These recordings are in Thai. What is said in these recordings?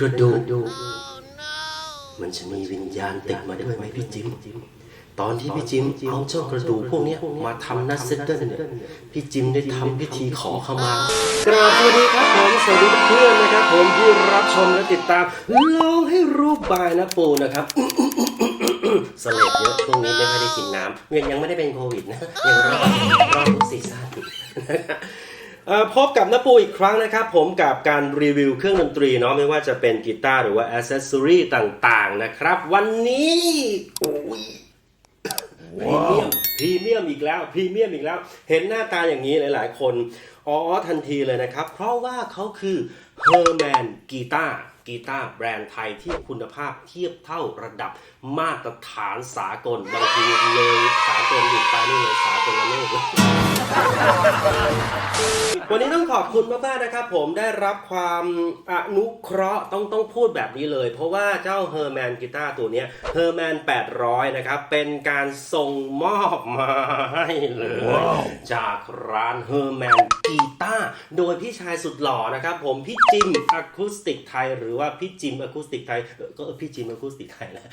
กระดูกมันจะมีวิญญาณติดมาด้วยไหมพี่จิมตอนที่พี่จิมเอาเจ้ากระดูกพวกเนี้ยมาทำนัสเซตเดิลเนี่ยพี่จิมได้ทำพิธีขอขมากราบสวัสดีครับผมสวัสดีเพื่อนๆนะครับ ผมที่รับชมและติดตามลองให้รูปบายนะปูนะครับสเลดเยอะช่วงนี้ไม่ค่อยได้กินน้ำยังยังไม่ได้เป็นโควิดนะยังรอดรอดทุกซีซั่นเอ่อ พบกับนปูอีกครั้งนะครับ ผมกับการรีวิวเครื่องดนตรีเนาะไม่ว่าจะเป็นกีตาร์หรือว่าอ c เซสซอรีต่างๆนะครับ วันนี้โอ้ยพรีเมียมพรีเมียมอีกแล้วพรีเมียมอีกแล้ว เห็นหน้าตาอย่างนี้หลาย ๆ คนอ๋อทันทีเลยนะครับ เพราะว่าเขาคือ Herman กีตาร์กีตาร์แบรนด์ไทยที่คุณภาพเทียบเท่าระดับมาตรฐานสากลบางทีเลยสากลอีกไปนี่เลยสากลละโลก วันนี้ต้องขอบคุณมากๆนะครับ ผมได้รับความอนุเคราะห์ต้องต้องพูดแบบนี้เลย เพราะว่าเจ้า Herman กีตาร์ตัวเนี้ย Herman 800 นะครับ เป็นการส่งมอบมาให้เลย จากร้าน Herman กีตาร์โดยพี่ชายสุดหล่อนะครับ ผมพี่จิมอะคูสติกไทย หรือว่าพี่จิมอะคูสติกไทยเออก็พี่จิมอะคูสติกไทยแหละ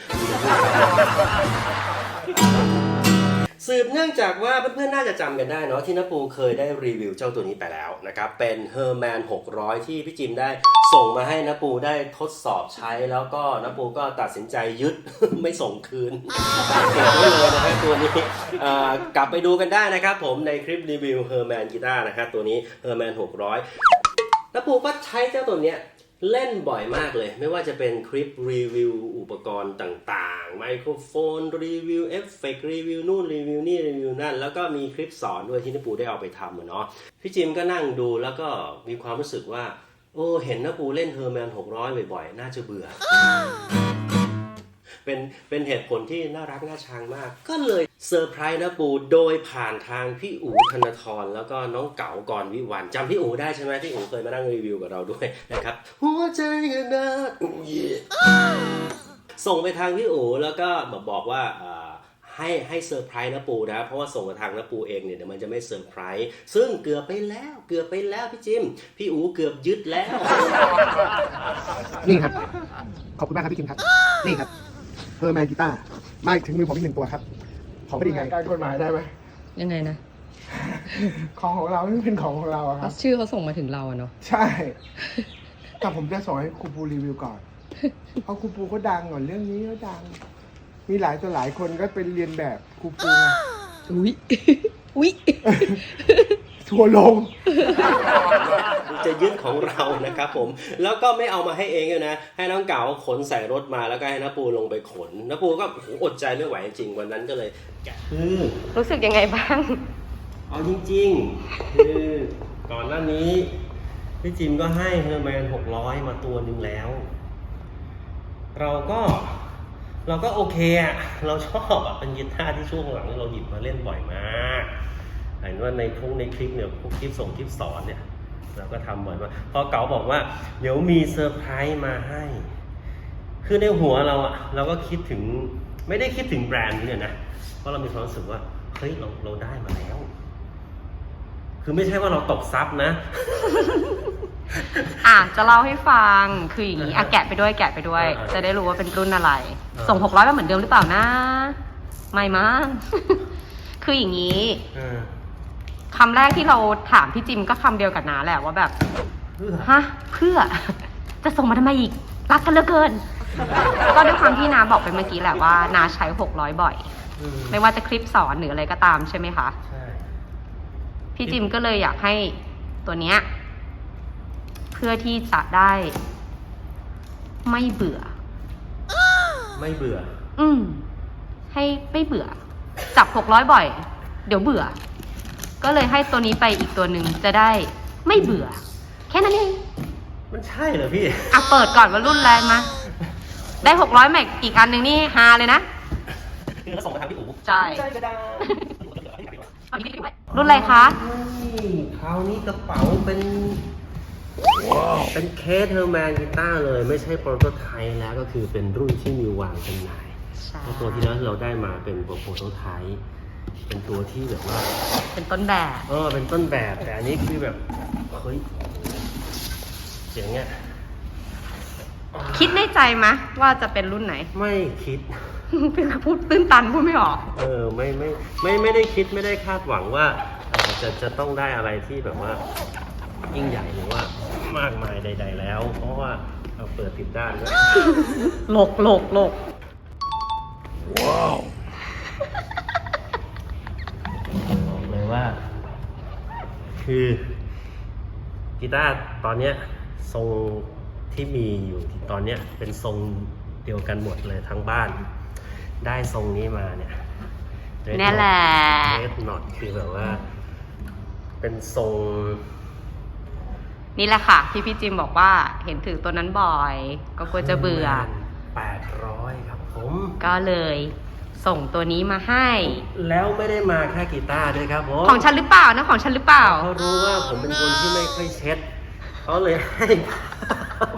สืบเนื่องจากว่าเพื่อนๆน่าจะจำกันได้เนาะที่นปูเคยได้รีวิวเจ้าตัวนี้ไปแล้วนะครับเป็น Herman 600 ที่พี่จิมได้ส่งมาให้นปูได้ทดสอบใช้แล้วก็นปูก็ตัดสินใจยึด ไม่ส่งคืนเก็บไว้เลยนะครับตัวนี้กลับไปดูกันได้นะครับผมในคลิปรีวิว Herman กีตาร์นะครับตัวนี้ Herman 600แล้วปูก็ใช้เจ้าตัวเนี้ย เล่นบ่อยมากเลย ไม่ว่าจะเป็นคลิปรีวิวอุปกรณ์ต่างๆ ไมโครโฟนรีวิวเอฟเฟกตรีวิวนู่นรีวิวนี่รีวิวนั่น แล้วก็มีคลิปสอนด้วยที่นปูได้เอาไปทำอะเนาะพี่จิมก็นั่งดูแล้วก็มีความรู้สึกว่า โอ้เห็นนปูเล่นเฮอร์แมน600บ่อยๆ น่าจะเบื่อ เป็นเป็นเหตุผลที่น่ารักน่าชังมาก ก็เลย เซอร์ไพรส์นะปูโดยผ่านทางพี่อู๋ธนทรแล้วก็น้องเก๋าก่อนวิวันจำพี่อู๋ได้ใช่ไหมพี่อู๋เคยมานั่งรีวิวกับเราด้วยนะครับ หัวใจกันนะส่งไปทางพี่อู๋แล้วก็บอกบอกว่าให้ให้เซอร์ไพรส์นะปูนะ เพราะว่าส่งมาทางนะปูเองเนี่ยเดี๋ยวมันจะไม่เซอร์ไพรส์ซึ่งเกือบไปแล้วเกือบไปแล้วพี่จิม พี่อู๋เกือบยึดแล้ว นี่ครับ ขอบคุณมากครับพี่คิมครับ นี่ครับเฮอร์แมนกีตาร์มาถึงมือผมอีกหนึ่งตัวครับ ของไม่ดีไงการกฎหมายได้ไหมยังไงนะ ของของเรานี่เป็นของของเราอะครับ ชื่อเขาส่งมาถึงเราอะเนาะ ใช่ แต่ผมจะส่งให้ครูปูรีวิวก่อน เพราะครูปูเขาดังก่อนเรื่องนี้เขาดัง มีหลายตัวหลายคนก็เป็นเรียนแบบครูปูไงอุ๊ย อุ๊ย ทัวร์ลง จะยึดของเรานะครับผมแล้วก็ไม่เอามาให้เองด้วยนะ ให้น้องเก๋าขนใส่รถมาแล้วก็ให้น้าปูลงไปขนน้าปูก็โอ้โหอดใจไม่ไหวจริงๆวันนั้นก็เลยแกะคือรู้สึกยังไงบ้าง เอาจริงๆคือก่อนหน้านี้พี่จิมก็ให้เฮอร์แมน600มาตัวหนึ่งแล้ว เราก็เราก็โอเคอะเราชอบอะเป็นกีตาร์ที่ช่วงหลังเราหยิบมาเล่นบ่อยมากเห็นว่าในคงในคลิปเนี่ยพวกคลิปส่งคลิปสอนเนี่ย เราก็ทำบ่อยมากพอเก๋าบอกว่า เดี๋ยวมีเซอร์ไพรส์มาให้ คือในหัวเราอะเราก็คิดถึงไม่ได้คิดถึงแบรนด์นี้เนี่ยนะ เพราะเรามีความรู้สึกว่าเฮ้ยเราเราได้มาแล้ว คือไม่ใช่ว่าเราตกซับนะ อะจะเล่าให้ฟังคืออย่างนี้อะแกะไปด้วยแกะไปด้วย อ่าจะได้รู้ว่าเป็นรุ่นอะไร อ่าส่ง600มาเหมือนเดิมหรือเปล่านะ ไม่มั้ง คืออย่างนี้ เออ คำแรกที่เราถามพี่จิมก็คำเดียวกับน้าแหละว่าแบบ เพื่อฮะเพื่อ จะส่งมาทำไมอีก รักกันเหลือเกิน ก็ด้วยความที่น้าบอกไปเมื่อกี้แหละว่าน้าใช้600บ่อยอืมไม่ว่าจะคลิปสอนหรืออะไรก็ตามใช่ไหมคะ ใช่ พี่จิมก็เลยอยากให้ตัวเนี้ย เพื่อที่จะได้ ไม่เบื่อ ไม่เบื่อ อืม ให้ไม่เบื่อ จับหกร้อยบ่อย เดี๋ยวเบื่อ ก็เลยให้ตัวนี้ไปอีกตัวหนึ่งจะได้ไม่เบื่อ แค่นั้นเองมันใช่เหรอพี่ อะเปิดก่อนว่ารุ่นอะไรมา ได้หกร้อยแม็กอีกอันหนึ่งนี่ฮาเลยนะคือเราส่งมาทางพี่อู๋ใช่ใช่ก็ได้รุ่นอะไรคะนี่คราวนี้กระเป๋าเป็นเป็นเคสเฮอร์แมนกีตาร์เลย ไม่ใช่โปรโตไทป์แล้วก็คือเป็นรุ่นที่มีวางจำหน่ายใช่เพราะตัวที่แล้วเราได้มาเป็นโปรโตไทป์ เป็นตัวที่แบบว่า เป็นต้นแบบ เออเป็นต้นแบบแต่อันนี้คือแบบเฮ้ยเสียงเนี้ยคิดในใจไหมว่าจะเป็นรุ่นไหน ไม่คิดพูดตื้นตันพูดไม่ออก เออไม่ไม่ไม่ไม่ได้คิดไม่ได้คาดหวังว่าเอ่อจะจะต้องได้อะไรที่แบบว่ายิ่งใหญ่หรือว่ามากมายใด ๆ แล้ว เพราะว่าเราเปิดติดด้านด้วยโลกโลกโลกบอกเลย ว่า คือกีตาร์ตอนเนี้ยทรงที่มีอยู่ที่ตอนเนี้ยเป็นทรงเดียวกันหมดเลยทั้งบ้าน ได้ทรงนี้มาเนี่ยนี่แหละเรดน็อตคือแบบว่า เป็นทรงนี่แหละค่ะ ที่พี่จิมบอกว่าเห็นถือตัวนั้นบ่อย ก็กลัวจะเบื่อแปดร้อยครับผม ก็เลย ส่งตัวนี้มาให้ แล้วไม่ได้มาแค่กีตาร์ด้วยครับผมของฉันหรือเปล่านะของฉันหรือเปล่า เขารู้ว่าผมเป็นคนที่ไม่ค่อยเช็ดเขาเลยให้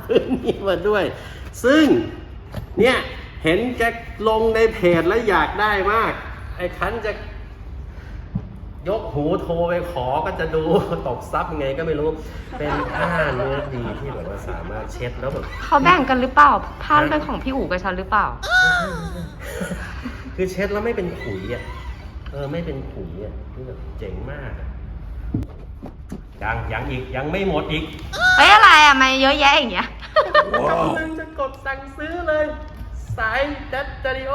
พื้นนี้มาด้วย ซึ่งเนี่ยเห็นแกลงในเพจแล้วอยากได้มาก ไอ้คันจะยกหูโทรไปขอก็จะดูตบซับยังไงก็ไม่รู้ เป็นผ้าเนื้อดีที่แบบว่าสามารถเช็ดแล้วแบบ เขาแบ่งกันหรือเปล่า ผ้าเป็นของพี่อู๋กับฉันหรือเปล่า คือเช็ดแล้วไม่เป็นขุยอะ เออไม่เป็นขุยอะคือแบบเจ๋งมากอะยังยังอีกยังไม่หมดอีกเฮ้ยอะไรอะมาเยอะแยะอย่างเงี้ยกำลังจะกดสั่งซื้อเลย สายดัตเตอริโอ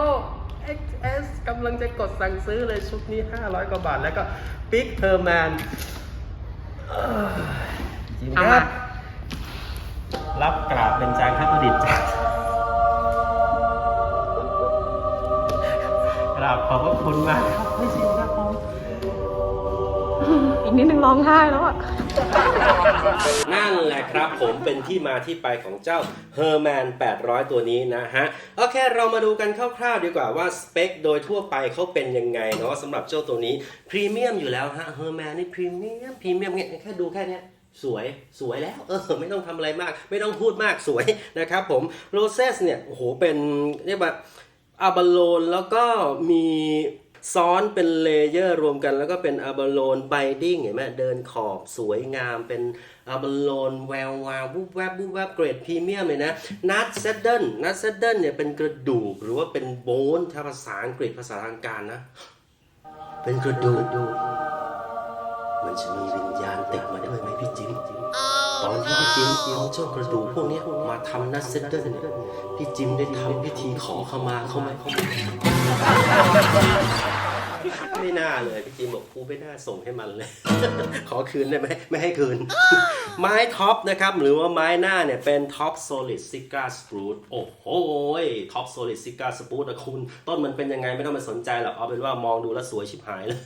XS กำลังจะกดสั่งซื้อเลยชุดนี้ 500 กว่าบาท แล้วก็ปิ๊กเ e อร์แมนจริงคเอารัมา บ รับกราบเป็นจางครับประดิษฐ์จาก ราบขอบพระคุณมากครับไม่จริงครับผมอีกนิดนึงร้องไห้แล้วอะนั่นแหละครับผมเป็นที่มาที่ไปของเจ้า Herman 800 ตัวนี้นะฮะ โอเค เรามาดูกันคร่าวๆดีกว่าว่าสเปคโดยทั่วไปเขาเป็นยังไงเนาะสำหรับเจ้าตัวนี้พรีเมียมอยู่แล้วฮะ Herman นี่พรีเมียมพรีเมียมเนี่ยแค่ดูแค่เนี้ยสวยสวยแล้วเออไม่ต้องทำอะไรมาก ไม่ต้องพูดมากสวยนะครับผมโรเซสเนี่ยโอ้โหเป็นเรียกว่า อาบาโลนแล้วก็มีซ้อนเป็นเลเยอร์รวมกัน แล้วก็เป็นอาบาโลนไบดิ้งเห็นไหมเดินขอบสวยงามเป็นอาบาโลนแวววาววูบแวบวูบแวบเกรดพรีเมียมเลยนะนัทเซดเดิลนัทเซดเดิลเนี่ยเป็นกระดูกหรือว่าเป็นโบนถ้าภาษาอังกฤษภาษาทางการนะ เป็นกระดูกมันจะมีวิญญาณติดมาด้วยไหมพี่จิมต อนที่พี่จิมเอาเจ้ากระดูกพวกนี้มาทำนัสเซตเดิลเนี่ยพี่จิมได้ทำพิธีขอเข้ามาเขาไหมเขา ไหมไม่น่าเลยพี่จิมบอกกูไม่น่าส่งให้มันเลย ขอคืนได้ไหมไม่ให้คืน ไม้ท็อปนะครับ หรือว่าไม้หน้าเนี่ยเป็นท็อปโซลิดซิก้าสปรูตโอ้โหท็อปโซลิดซิก้าสปรูตนะคุณ ต้นมันเป็นยังไงไม่ต้องมาสนใจหรอกเอาเป็นว่ามองดูแล้วสวยชิบหายเลย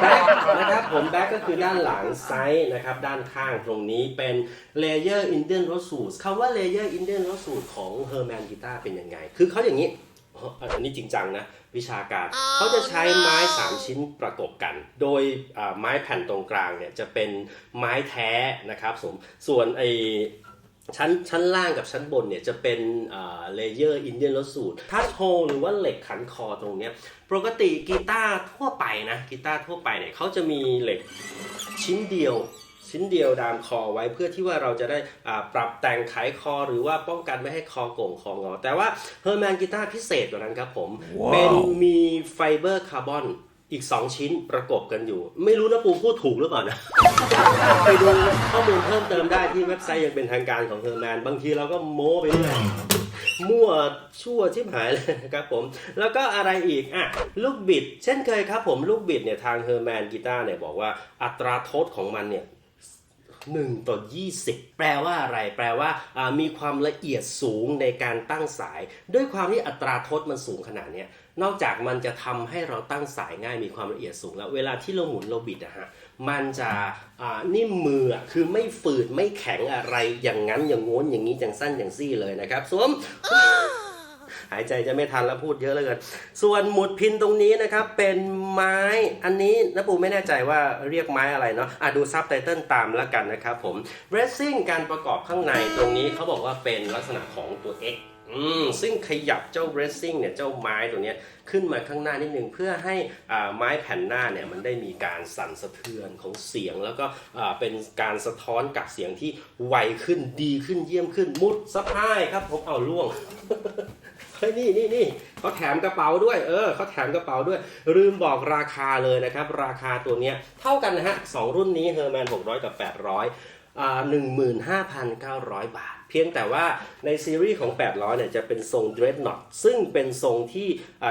แบ็คนะครับผมแบ็คก็คือด้านหลังไซส์นะครับ ด้านข้างตรงนี้เป็นเลเยอร์อินเดียนโรสูสคำว่าเลเยอร์อินเดียนโรสูสของเฮอร์แมนกีตาร์เป็นยังไง คือเขาอย่างนี้อ๋ออันนี้จริงจังนะ วิชาการเขาจะใช้ไม้ 3 ชิ้นประกบกัน โดยอ่าไม้แผ่นตรงกลางเนี่ยจะเป็นไม้แท้นะครับผมส่วนไอชั้นชั้นล่างกับชั้นบนเนี่ยจะเป็นเลเยอร์อินเดียนลสูตรทัชโฮหรือว่าเหล็กขันคอตรงเนี้ยปกติกีตาร์ทั่วไปนะกีตาร์ทั่วไปเนี่ยเขาจะมีเหล็กชิ้นเดียว ชิ้นเดียวดามคอไว้เพื่อที่ว่าเราจะได้อ่าปรับแต่งไขคอหรือว่าป้องกันไม่ให้คอโก่งคองอ แต่ว่าเฮอร์แมนกีตาร์พิเศษกว่านั้นครับผมเป็นมีไฟเบอร์คาร์บอนอีก 2 ชิ้นประกบกันอยู่ ไม่รู้นะปูพูดถูกหรือเปล่านะ ไปดูข้อมูลเพิ่มเติมได้ที่เว็บไซต์ยังเป็นทางการของเฮอร์แมน บางทีเราก็โม้ไปเรื่อยมั่วชั่วชิบหายเลยนะครับผม แล้วก็อะไรอีกอะลูกบิด เช่นเคยครับผมลูกบิดเนี่ยทางเฮอร์แมนกีตาร์เนี่ยบอกว่าอัตราโทษของมันเนี่ย 1 ต่อ 20 แปลว่าอะไร แปลว่ามีความละเอียดสูงในการตั้งสาย ด้วยความที่อัตราทษมันสูงขนาดนี้นอกจากมันจะทำให้เราตั้งสายง่ายมีความละเอียดสูงแล้ว เวลาที่เราหมุนเราบิดอะฮะมันจะนิ่มมือคือไม่ฝืดไม่แข็งอะไรอย่างนั้นอย่างง้นอย่างนี้อย่างสั้นอย่างซี่เลยนะครับสวม หายใจจะไม่ทันแล้วพูดเยอะเหลือเกินส่วนหมุดพินตรงนี้นะครับ เป็นไม้อันนี้นะปูไม่แน่ใจว่าเรียกไม้อะไรเนาะอะดูซับไตเติลตามแล้วกันนะครับผม r e s i n g การประกอบข้างในตรงนี้เขาบอกว่าเป็นลักษณะของตัว X อืมซึ่งขยับเจ้า racing เนี่ยเจ้าไม้ตัวเนี้ยขึ้นมาข้างหน้านิดนึงเพื่อให้อ่าไม้แผ่นหน้าเนี่ยมันได้มีการสั่นสะเทือนของเสียง แล้วก็อ่าเป็นการสะท้อนกับเสียงที่ไวขึ้นดีขึ้นเยี่ยมขึ้นมุดสะพายครับผมเอาล่วง เฮ้ยนี่นี่นี่เขาแถมกระเป๋าด้วยเออเขาแถมกระเป๋าด้วย ลืมบอกราคาเลยนะครับ ราคาตัวเนี้ยเท่ากันนะฮะสองรุ่นนี้เฮอร์แมน600 กับ 800อ่า 15,900 บาท เพียงแต่ว่าในซีรีส์ของ800เนี่ยจะเป็นทรง Dreadnought ซึ่งเป็นทรงที่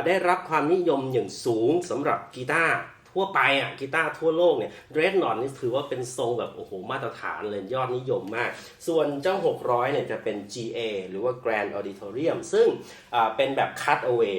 ได้รับความนิยมอย่างสูงสำหรับกีตาร์ทั่วไปอะกีตาร์ทั่วโลกเนี่ย Dreadnought นี่ถือว่าเป็นทรงแบบโอ้โหมาตรฐานเลยยอดนิยมมาก ส่วนเจ้า 600เนี่ยจะเป็น GA หรือว่า Grand Auditorium ซึ่งอ่าเป็นแบบ cut away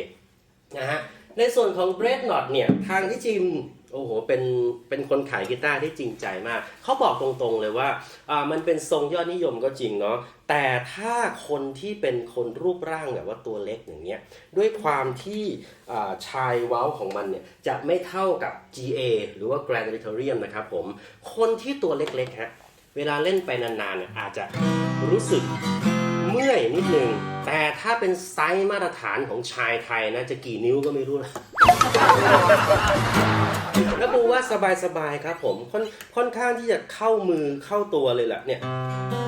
นะฮะในส่วนของ b r e a d n o t เนี่ยทางที่จิม โอ้โห เป็น เป็นคนขายกีตาร์ที่จริงใจมาก เขาบอกตรงๆเลยว่า อ่า มันเป็นทรงยอดนิยมก็จริงเนาะ แต่ถ้าคนที่เป็นคนรูปร่างแบบว่าตัวเล็กอย่างเงี้ย ด้วยความที่อ่าชายเว้าของมันเนี่ย จะไม่เท่ากับ GA หรือว่า Grand Auditorium นะครับผม คนที่ตัวเล็กๆฮะ เวลาเล่นไปนานๆเนี่ยอาจจะรู้สึกเมื่อยนิดนึง แต่ถ้าเป็นไซส์มาตรฐานของชายไทยนะ จะกี่นิ้วก็ไม่รู้นะ แล้วปูว่าสบายๆครับผมค่อนค่อนข้างที่จะเข้ามือเข้าตัวเลยแหละเนี่ย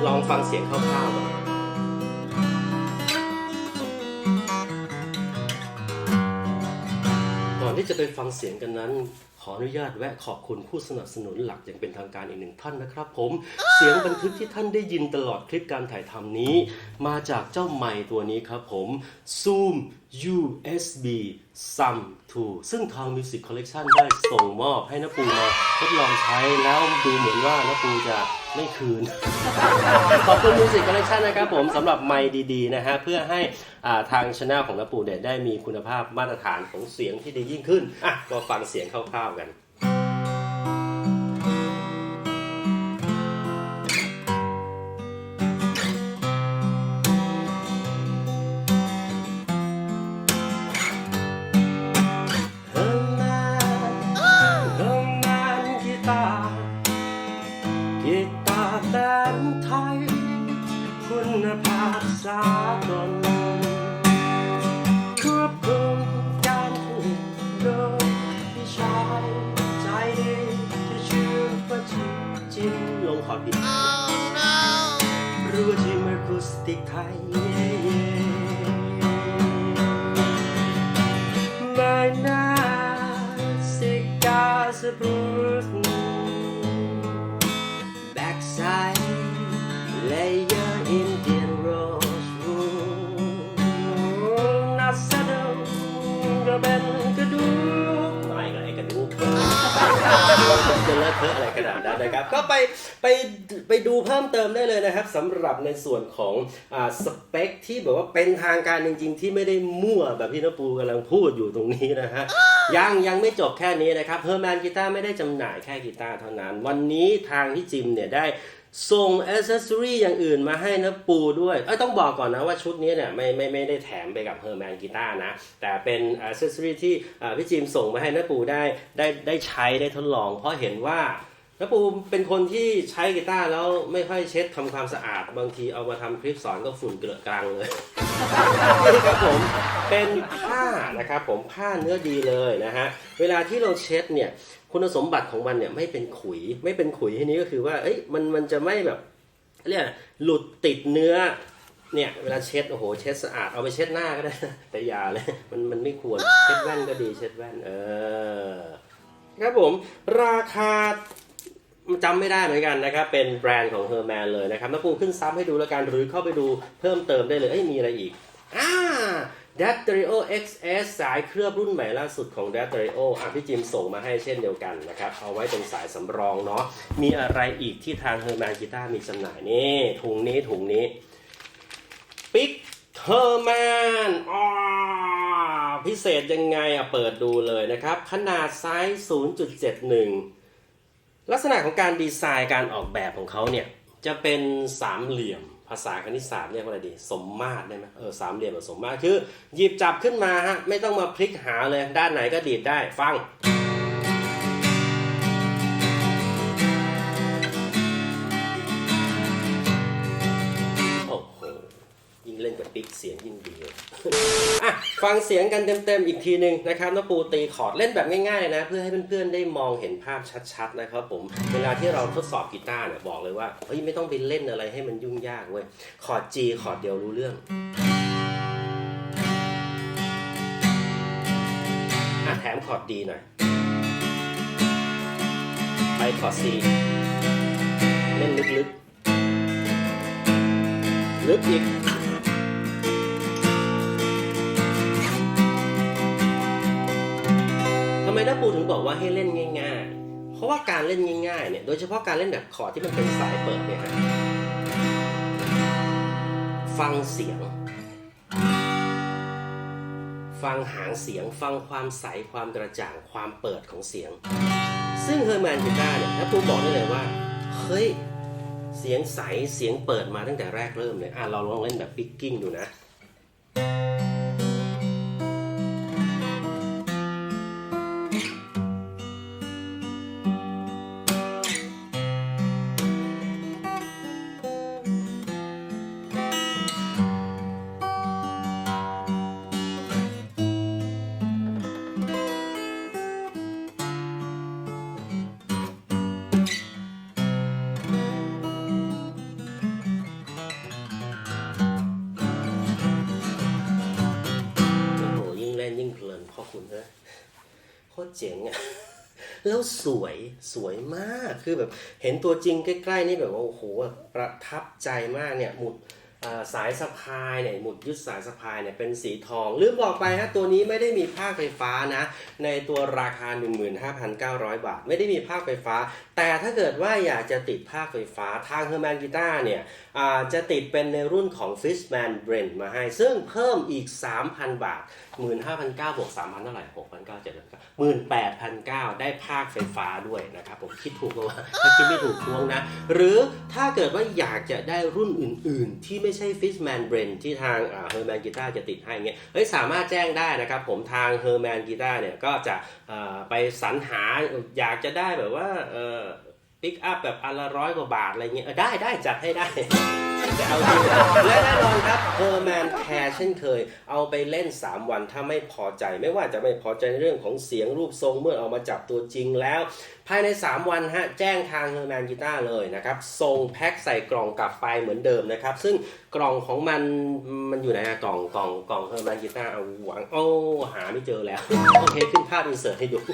ลองฟังเสียงคร่าวๆก่อนก่อนที่จะไปฟังเสียงกันนั้น ขออนุญาตแวะขอบคุณผู้สนับสนุนหลักอย่างเป็นทางการอีกหนึ่งท่านนะครับผม เสียงบันทึกที่ท่านได้ยินตลอดคลิปการถ่ายทำนี้ มาจากเจ้าไมค์ตัวนี้ครับผม Zoom USB Sum 2ซึ่งทาง Music Collection ได้ส่งมอบให้นปูมาทดลองใช้แล้วดูเหมือนว่านปูจะ ไม่คืน ขอบคุณมิวสิกคอลเลคชันนะครับผมสำหรับไมค์ดีๆนะฮะเพื่อให้อ่าทางช anel ของน้าปูเนี่ยได้มีคุณภาพมาตรฐานของเสียงที่ดียิ่งขึ้นอะก็ฟังเสียงคร่าวๆกัน ภาพสากลควบคุมการผลิตโดยพี่ชายใจดีที่ชื่อว่าจิมจิมลงขอผิดหรือว่าจิมอะคูสติกไทยเย่เย่ My cigars a Bruce เลอะเทอะอะไรขนาดนั้นนะครับ ก็ไปไปไปดูเพิ่มเติมได้เลยนะครับสำหรับในส่วนของอ่าสเปคที่แบบว่าเป็นทางการจริง ๆ ที่ไม่ได้มั่วแบบที่น้าปูกำลังพูดอยู่ตรงนี้นะฮะยังยังไม่จบแค่นี้นะครับเฮอร์แมนกีตาร์ไม่ได้จำหน่ายแค่กีตาร์เท่านั้น วันนี้ทางที่จิมเนี่ยได้ ส่งอ c เซสซอรีอย่างอื่นมาให้นะปูด้วยเอ้ยต้องบอกก่อนนะว่าชุดนี้เนี่ยไม่ไม่ไม่ได้แถมไปกับเฮอร์แมนกีตาร์นะ แต่เป็นอ c เซสซอรีที่พี่จิมส่งมาให้นะปูได้ได้ได้ใช้ได้ทดลอง เพราะเห็นว่า นะปูเป็นคนที่ใช้กีตาร์แล้วไม่ค่อยเช็ดทำความสะอาด บางทีเอามาทำคลิปสอนก็ฝุ่นเกลือะกลางเลย นี่ครับผมเป็นผ้านะครับผมผ้าเนื้อดีเลยนะฮะเวลาที่เราเช็ดเนี่ยคุณสมบัติของมันเนี่ยไม่เป็นขุยไม่เป็นขุยที่นี้ก็คือว่าเอ้ยมันมันจะไม่แบบเรียกอะไรหลุดติดเนื้อเนี่ยเวลาเช็ดโอ้โหเช็ดสะอาดเอาไปเช็ดหน้าก็ได้นะแต่อย่าเลยมันมันไม่ควรเช็ดแว่นก็ดีเช็ดแว่นเออ ครับผมราคา จำไม่ได้เหมือนกันนะครับ เป็นแบรนด์ของ Herman เลยนะครับน้าปูขึ้นซ้ำให้ดูแล้วกัน หรือเข้าไปดูเพิ่มเติมได้เลย เอ้ย มีอะไรอีก อ่า d a t r i o XS สายเคลือบรุ่นใหม่ล่าสุดของ d a t r i o อะพี่จิมส่งมาให้เช่นเดียวกันนะครับ เอาไว้เป็นสายสำรองเนาะ มีอะไรอีกที่ทาง Herman กีตาร์มีจำหน่ายนี่ถุงนี้ถุงนี้ปิกเ e อร์แมนอ๋อพิเศษยังไงอะเปิดดูเลยนะครับ ขนาดไซส์ 0.71 ลักษณะของการดีไซน์การออกแบบของเขาเนี่ยจะเป็นสามเหลี่ยมภาษาคณิตศาสตร์เรียกว่าอะไรดีสมมาตรได้ไหมเออสามเหลี่ยมกับสมมาตรคือ หยิบจับขึ้นมาฮะไม่ต้องมาพลิกหาเลย ด้านไหนก็ดีดได้ฟัง โอ้โห ยิ่งเล่นกับปิ๊กเสียงยิ่งดี ฟังเสียงกันเต็มๆอีกทีหนึ่งนะครับน้าปูตีคอร์ดเล่นแบบง่ายๆเลยนะ เพื่อให้เพื่อนๆได้มองเห็นภาพชัดๆนะครับผมเวลาที่เราทดสอบกีตาร์เนี่ยบอกเลยว่าเฮ้ยไม่ต้องไปเล่นอะไรให้มันยุ่งยากเว้ยคอร์ด G คอร์ดเดียวรู้เรื่องอะแถมคอร์ด D หน่อยไปคอร์ด C เล่นลึกๆลึกอีก ทำไมน้าปูถึงบอกว่าให้เล่นง่าย ๆ เพราะว่าการเล่นง่ายๆเนี่ยโดยเฉพาะการเล่นแบบคอร์ดที่มันเป็นสายเปิดเนี่ยฮะฟังเสียง ฟังหางเสียง ฟังความใสความกระจ่างความเปิดของเสียง ซึ่งเฮอร์แมนกีตาร์เนี่ยน้าปูบอกได้เลยว่าเฮ้ยเสียงใสเสียงเปิดมาตั้งแต่แรกเริ่มเลยอะเราลองเล่นแบบปิกกิ้งดูนะ จ๋งอะแล้วสวยสวยมากคือแบบเห็นตัวจริงใกล้ๆนี่แบบว่าโอ้โหประทับใจมากเนี่ยหมุดสายสะพายเนี่ยหมุดยึดสายสะพายเนี่ยเป็นสีทองลืมบอกไปฮะตัวนี้ไม่ได้มีภาคไฟฟ้านะ ในตัวราคา 15,900 บาท ไม่ได้มีภาคไฟฟ้า แต่ถ้าเกิดว่าอยากจะติดภาคไฟฟ้าทาง Herman Guitar เนี่ยจะติดเป็นในรุ่นของ Fishman Brand มาให้ ซึ่งเพิ่มอีก 3,000 บาท15,900บวก3,000เท่าไหร่6,900 7,900 18,900ได้ภาคไฟฟ้าด้วยนะครับ ผมคิดถูกแล้วว่าถ้าคิดไม่ถูกทวงนะ หรือถ้าเกิดว่าอยากจะได้รุ่นอื่นๆ ที่ไม่ใช่ Fishman b r a n ที่ทางอ่า Herman Guitar จะติดให้เงี้ยเฮ้ยสามารถแจ้งได้นะครับ ผมทาง Herman Guitar เนี่ยก็จะไปสรรหาอยากจะได้แบบว่า ปิกอัพแบบอันละร้อยกว่าบาทอะไรเงี้ยเออได้ได้จัดให้ได้จะเอาจริงและแน่นอนครับเ e อร์แมนแคร์เช่นเคย เอาไปเล่น 3 วันถ้าไม่พอใจไม่ว่าจะไม่พอใจในเรื่องของเสียงรูปทรงเมื่อเอามาจับตัวจริงแล้ว ภายใน 3 วันฮะแจ้งทางเ e อร์แมนกีตาร์เลยนะครับส่งแพ็คใส่กล่องกลับไปเหมือนเดิมนะครับ ซึ่งกล่องของมันมันอยู่ไหนอะกล่องกล่องกล่องเ e อร์แมนกีตาร์เอาหวังโอ้หาไม่เจอแล้วโอเคขึ้นภาพอินเสิร์ตให้ดูแ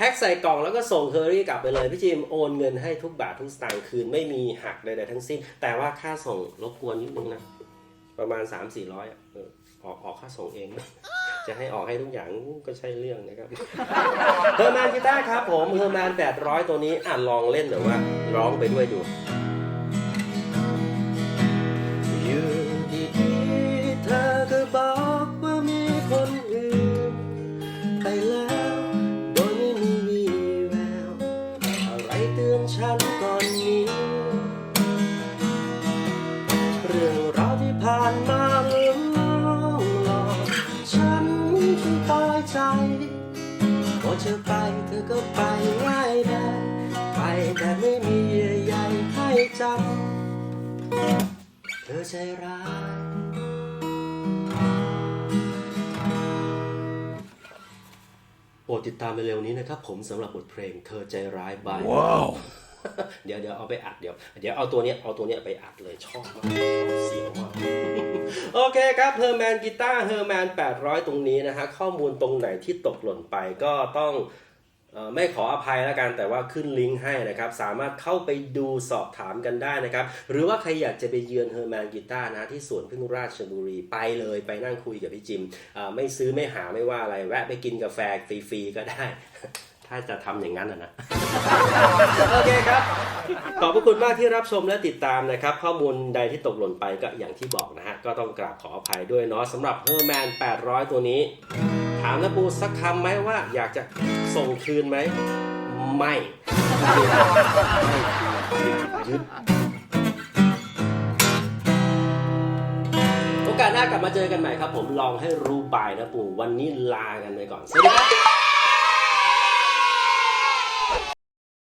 พ็คใส่กล่องแล้วก็ส่งเคอรี่กลับไปเลย พี่จิมโอนเงินให้ทุกบาททุกสตางค์คืนไม่มีหักใดๆทั้งสิ้น แต่ว่าค่าส่งรบกวนนิดนึงนะ ประมาณ 3 4 0 0อ่ร้อยออกออกค่าส่งเอง จะให้ออกให้ทุกอย่างก็ใช่เรื่องนะครับเฮอร์แมนกีตาร์ครับผมเฮอร์แมน800 ตัวนี้อะลองเล่นหรือว่าร้องไปด้วยดู ก็ไปง่ายได้ไปแบบไม่มีเยื่อใยให้จำเธอใจร้ายโปรดติดตามเร็วๆนี้นะครับ ผมสำหรับบทเพลงเธอใจร้ายบาย ว้าว เดี๋ยวเดี๋ยวเอาไปอัดเดี๋ยวเดี๋ยวเอาตัวเนี้ยเอาตัวเนี้ยไปอัดเลยชอบมากชอบเสียวมากโอเคครับเฮอร์แมนกีตาร์เฮอร์แมน800 ตรงนี้นะฮะข้อมูลตรงไหนที่ตกหล่นไปก็ต้องเอ่อ ไม่ขออภัยแล้วกันแต่ว่าขึ้นลิงก์ให้นะครับ สามารถเข้าไปดูสอบถามกันได้นะครับ หรือว่าใครอยากจะไปเยือนเฮอร์แมนกีตาร์นะที่สวนพึ่งราชบุรีไปเลยไปนั่งคุยกับพี่จิม ไม่ซื้อไม่หาไม่ว่าอะไรแวะไปกินกาแฟฟรีๆก็ได้ ถ้าจะทำอย่างนั้นนะนะ โอเคครับ ขอบพระคุณมากที่รับชมและติดตามนะครับ ข้อมูลใดที่ตกหล่นไปก็อย่างที่บอกนะฮะ ก็ต้องกราบขออภัยด้วยเนาะสำหรับเฮอร์แมน800 ตัวนี้ ถามนะปูสักคำไหมว่าอยากจะส่งคืนไหม ไม่ไม่คืนยึดโอกาสหน้ากลับมาเจอกันใหม่ครับ ผมลองให้รู้บายนะปูวันนี้ลากันไปก่อน สวัสดีครับ